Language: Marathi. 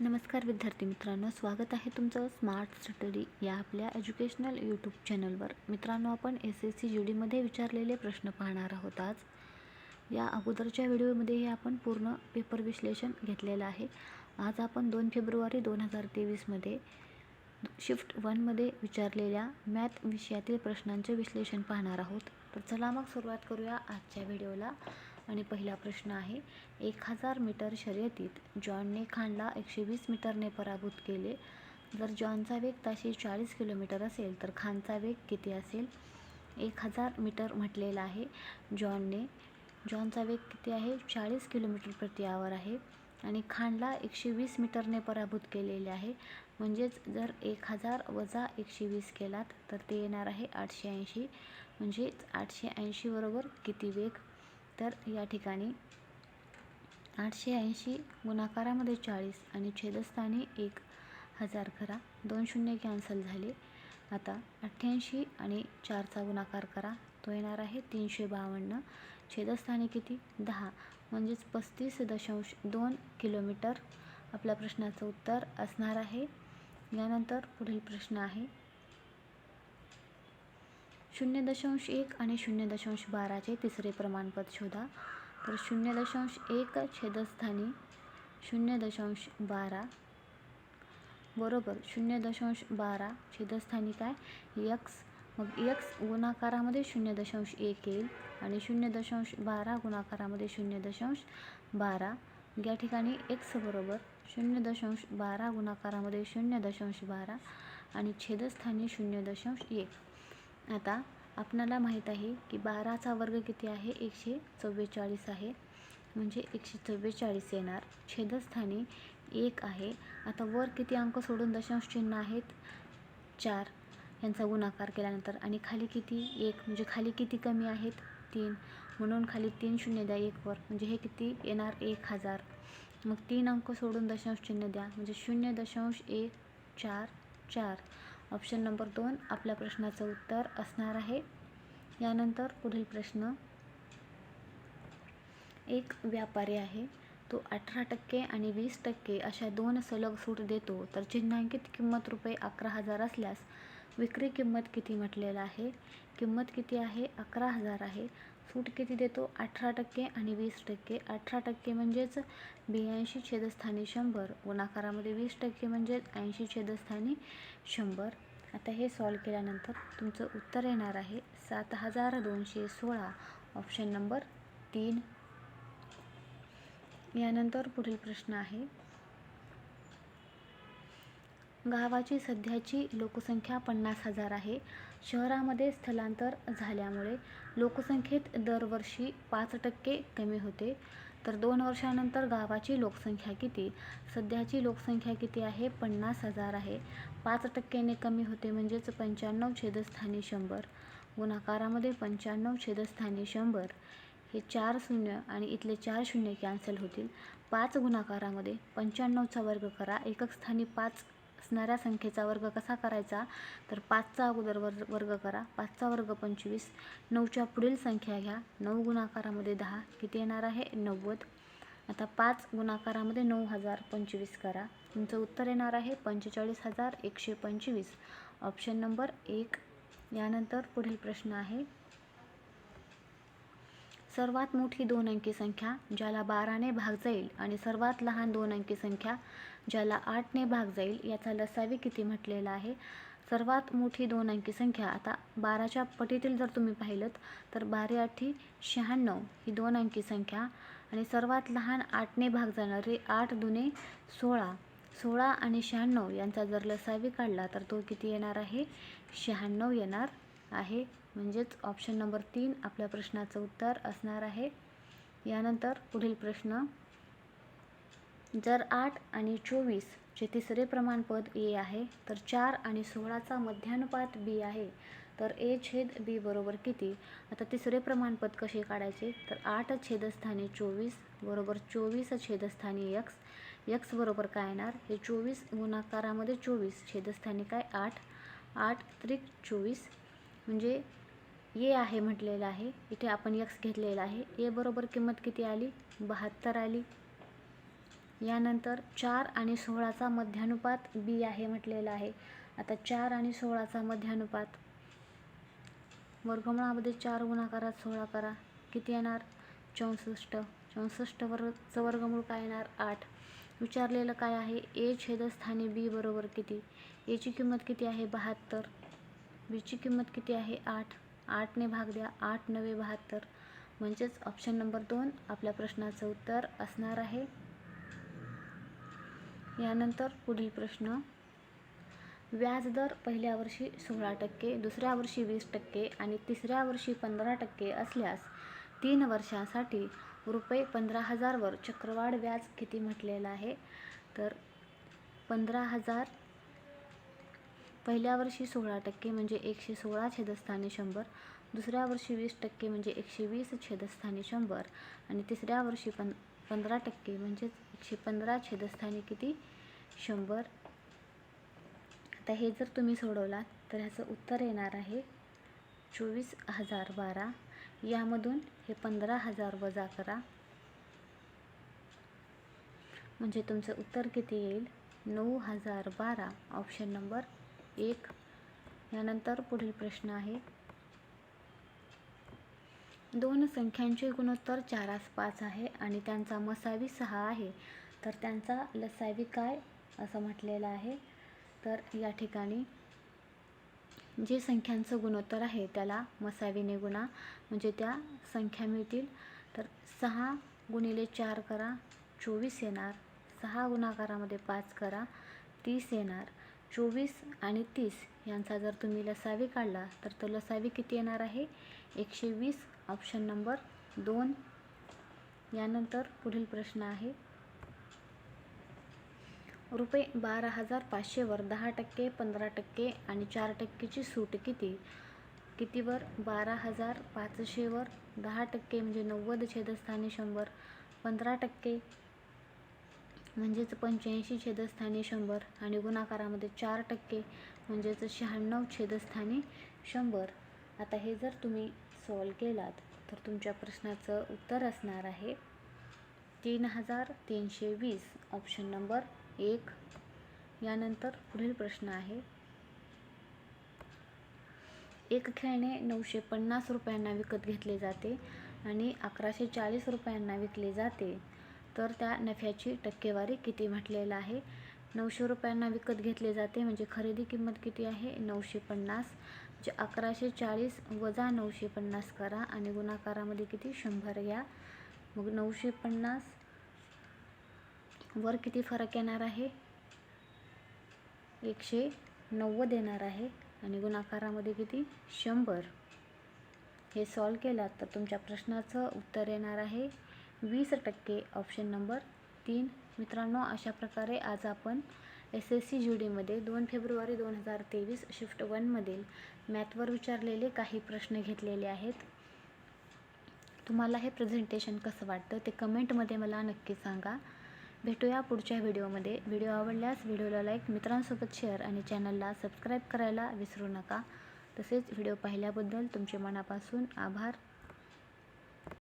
नमस्कार विद्यार्थी मित्रांनो स्वागत आहे तुमचं स्मार्ट स्टडी या आपल्या एज्युकेशनल यूट्यूब चॅनलवर मित्रांनो आपण एस एस सी जी डीमध्ये विचारलेले प्रश्न पाहणार आहोत आज. या अगोदरच्या व्हिडिओमध्येही आपण पूर्ण पेपर विश्लेषण घेतलेलं आहे. आज आपण दोन फेब्रुवारी दोन हजार तेवीसमध्ये शिफ्ट वनमध्ये विचारलेल्या मॅथ विषयातील प्रश्नांचे विश्लेषण पाहणार आहोत. तर चला मग सुरुवात करूया आजच्या व्हिडिओला. आणि पहिला प्रश्न आहे एक हजार मीटर शर्यतीत जॉनने खानला एकशे वीस मीटरने पराभूत केले. जर जॉनचा वेग ताशी चाळीस किलोमीटर असेल तर खानचा वेग किती असेल? एक हजार मीटर म्हटलेला आहे जॉनने. जॉनचा वेग किती आहे? चाळीस किलोमीटर प्रति आवर आहे आणि खानला एकशे वीस मीटरने पराभूत केलेले आहे. म्हणजेच जर एक हजार वजा एकशे वीस केलात तर ते येणार आहे आठशे ऐंशी. म्हणजेच आठशे ऐंशी बरोबर किती वेग? तर या ठिकाणी आठशे ऐंशी गुणाकारामध्ये चाळीस आणि छेदस्थानी एक हजार करा. दोन शून्य कॅन्सल झाले. आता अठ्ठ्याऐंशी आणि चारचा गुणाकार करा. तो येणार आहे तीनशे बावन्न. छेदस्थानी किती? दहा. म्हणजेच पस्तीस दशांश दोन किलोमीटर. आपल्या प्रश्नाचं उत्तर असणार आहे. यानंतर पुढील प्रश्न आहे. शून्य दशांश एक आणि शून्य दशांश बाराचे तिसरे प्रमाणपद शोधा तर शून्य दशांश एक छेदस्थानी शून्य दशांश बारा बरोबर शून्य दशांश बारा छेदस्थानी काय यक्स मग यक्स गुणाकारामध्ये शून्य दशांश एक येईल आणि शून्य दशांश बारा गुणाकारामध्ये शून्य दशांश बारा या ठिकाणी एक्स बरोबर शून्य दशांश बारा गुणाकारामध्ये शून्य दशांश बारा आणि छेदस्थानी शून्य दशांश एक आता आपणाला माहीत आहे की बाराचा वर्ग किती आहे? एकशे चव्वेचाळीस आहे. म्हणजे एकशे चव्वेचाळीस येणार. छेदस्थानी एक आहे. आता वर किती अंक सोडून दशांश चिन्ह आहेत? चार. यांचा गुणाकार केल्यानंतर आणि खाली किती? एक. म्हणजे खाली किती कमी आहेत? तीन. म्हणून खाली तीन शून्य द्या एकवर म्हणजे हे किती? येणार एक हजार. मग तीन अंक सोडून दशांश चिन्ह द्या. म्हणजे शून्य दशांश एक चार चार. ऑप्शन नंबर दोन आपल्या प्रश्नाचं उत्तर असणार आहे. यानंतर पुढील प्रश्न. एक व्यापारी आहे. तो अठरा टक्के आणि वीस टक्के अशा दोन सलग सूट देतो. तर चिन्हांकित किंमत रुपये अकरा हजार असल्यास विक्री किंमत किती म्हटलेलं आहे? किंमत किती आहे? अकरा हजार आहे. सूट किती देतो? अठरा टक्के आणि वीस टक्के. अठरा टक्के म्हणजेच ब्याऐंशी छेदस्थानी शंभर. गुणाकारामध्ये वीस टक्के म्हणजेच ऐंशी छेदस्थानी शंभर. आता हे सॉल्व केल्यानंतर तुमचं उत्तर येणार आहे सात हजार दोनशे सोळा. ऑप्शन नंबर तीन. यानंतर पुढील प्रश्न आहे. गावाची सध्याची लोकसंख्या पन्नास हजार आहे. शहरामध्ये स्थलांतर झाल्यामुळे लोकसंख्येत दरवर्षी पाच टक्के कमी होते. तर दोन वर्षानंतर गावाची लोकसंख्या किती? सध्याची लोकसंख्या किती आहे? पन्नास हजार आहे. पाच टक्क्याने कमी होते म्हणजेच पंच्याण्णव छेदस्थानी शंभर. गुणाकारामध्ये पंच्याण्णव छेदस्थानी शंभर. हे चार शून्य आणि इथले चार शून्य कॅन्सल होतील. पाच गुणाकारामध्ये पंच्याण्णवचा वर्ग करा. एकक स्थानी पाच असणाऱ्या संख्येचा वर्ग कसा करायचा? तर पाचचा अगोदर वर्ग वर्ग करा. पाचचा वर्ग पंचवीस. नऊच्या पुढील संख्या घ्या. नऊ गुणाकारामध्ये दहा. किती येणार आहे? नव्वद. आता पाच गुणाकारामध्ये नऊ हजार पंचवीस करा. तुमचं उत्तर येणार आहे पंचेचाळीस हजार एकशे पंचवीस. ऑप्शन नंबर एक. यानंतर पुढील प्रश्न आहे. सर्वात मोठी दोन अंकी संख्या ज्याला बाराने भाग जाईल आणि सर्वात लहान दोन अंकी संख्या ज्याला आठने भाग जाईल याचा लसावी किती म्हटलेला आहे? सर्वात मोठी दोन अंकी संख्या. आता बाराच्या पटीतील जर तुम्ही पाहिलं तर बारा आठी शहाण्णव ही दोन अंकी संख्या. आणि सर्वात लहान आठने भाग जाणारे आठ दुने सोळा. सोळा आणि शहाण्णव यांचा जर लसावी काढला तर तो किती येणार आहे? शहाण्णव येणार आहे. म्हणजेच ऑप्शन नंबर तीन आपल्या प्रश्नाचं उत्तर असणार आहे. यानंतर पुढील प्रश्न जर आठ आणि चोवीसचे तिसरे प्रमाणपद ए आहे तर चार आणि सोळाचा मध्यानुपात बी आहे तर ए छेद बी बरोबर किती? आता तिसरे प्रमाणपद कसे काढायचे? तर आठ छेदस्थानी चोवीस बरोबर चोवीस छेदस्थानी यक्स यक्स बरोबर काय येणार? हे चोवीस गुणाकारामध्ये चोवीस छेदस्थानी काय? आठ. आठ त्रिक चोवीस म्हणजे ए आहे म्हटलेलं आहे. इथे आपण यक्स घेतलेला आहे. ए बरोबर किंमत किती आली? बहात्तर आली. यानंतर चार आणि सोळाचा मध्यानुपात बी आहे म्हटलेला आहे. आता चार आणि सोळाचा मध्यानुपात. वर्गमुळामध्ये चार गुणाकारात सोळा करा. किती येणार? चौसष्ट. चौसष्ट वर्गचं वर्गमूळ काय येणार? आठ. विचारलेलं काय आहे? ए छेदस्थानी बी बरोबर किती? एची किंमत किती आहे? बहात्तर. बीची किंमत किती आहे? आठ. आठने भाग द्या. आठ नवे बहात्तर. म्हणजेच ऑप्शन नंबर दोन आपल्या प्रश्नाचं उत्तर असणार आहे. यानंतर पुढील प्रश्न. व्याजदर पहिल्या वर्षी सोळा टक्के दुसऱ्या वर्षी वीस टक्के आणि तिसऱ्या वर्षी पंधरा टक्के असल्यास तीन वर्षासाठी रुपये पंधरा हजारवर चक्रवाढ व्याज किती म्हटलेलं आहे? तर पंधरा हजार पहिल्या वर्षी सोळा टक्के म्हणजे एकशे सोळा छेदस्थानी शंभर दुसऱ्या वर्षी वीस टक्के म्हणजे एकशे वीस छेदस्थानी शंभर आणि तिसऱ्या वर्षी पं पंधरा टक्के म्हणजेच एकशे पंधरा छेदस्थानी किती? शंभर. आता हे जर तुम्ही सोडवलात तर ह्याचं उत्तर येणार आहे चोवीस हजार बारा. यामधून हे पंधरा हजार वजा करा. म्हणजे तुमचं उत्तर किती येईल? नऊ हजार बारा. ऑप्शन नंबर एक. यानंतर पुढील प्रश्न आहे. दोन संख्यांचे गुणोत्तर चारास पाच आहे आणि त्यांचा मसावी सहा आहे. तर त्यांचा लसावी काय? असं म्हटलेलं आहे. तर या ठिकाणी जे संख्यांचं गुणोत्तर आहे त्याला मसावीने गुणा. म्हणजे त्या संख्या मिळतील. तर सहा गुणिले चार करा चोवीस येणार. सहा गुणाकारामध्ये पाच करा तीस येणार. चोवीस आणि तीस यांचा जर तुम्ही लसावी काढला तर तो लसावी किती येणार आहे? एकशे वीस ऑप्शन नंबर दोन. यानंतर पुढील प्रश्न आहे. रुपये बारा हजार पाचशेवर दहा टक्के पंधरा टक्के आणि चार टक्केची सूट किती? कितीवर? बारा हजार पाचशेवर दहा टक्के म्हणजे नव्वद छेदस्थानी शंभर पंधरा टक्के म्हणजेच पंच्याऐंशी छेदस्थानी शंभर आणि गुणाकारामध्ये चार टक्के म्हणजेच शहाण्णव छेदस्थानी शंभर. आता हे जर तुम्ही सॉल्व केलात तर तुमच्या प्रश्नाचं उत्तर असणार आहे तीन हजार तीनशे वीस. ऑप्शन नंबर एक. यानंतर पुढील प्रश्न आहे. एक खेळणे नऊशे पन्नास रुपयांना विकत घेतले जाते आणि अकराशे चाळीस रुपयांना विकले जाते. तर त्या नफ्याची टक्केवारी किती म्हटलेलं आहे? नऊशे रुपयांना विकत घेतले जाते म्हणजे खरेदी किंमत किती आहे? नऊशे पन्नास. अकराशे चाळीस वजा नऊशे पन्नास करा आणि गुणाकारामध्ये किती? शंभर घ्या. मग नऊशे पन्नास वर किती फरक येणार आहे? एकशे नव्वद येणार आहे आणि गुणाकारामध्ये किती? शंभर. हे सॉल्व केलात तर तुमच्या प्रश्नाचं उत्तर येणार आहे. वीस टक्के ऑप्शन नंबर तीन. मित्रांनो अशा प्रकारे आज आपण एस एस सी जी डीमध्ये दोन फेब्रुवारी दोन हजार तेवीस शिफ्ट वनमधील मॅथवर विचारलेले काही प्रश्न घेतलेले आहेत. तुम्हाला हे प्रेझेंटेशन कसं वाटतं ते कमेंटमध्ये मला नक्की सांगा. भेटूया पुढच्या व्हिडिओमध्ये. व्हिडिओ आवडल्यास व्हिडिओला लाईक मित्रांसोबत शेअर आणि चॅनलला सबस्क्राईब करायला विसरू नका. तसेच व्हिडिओ पाहिल्याबद्दल तुमचे मनापासून आभार.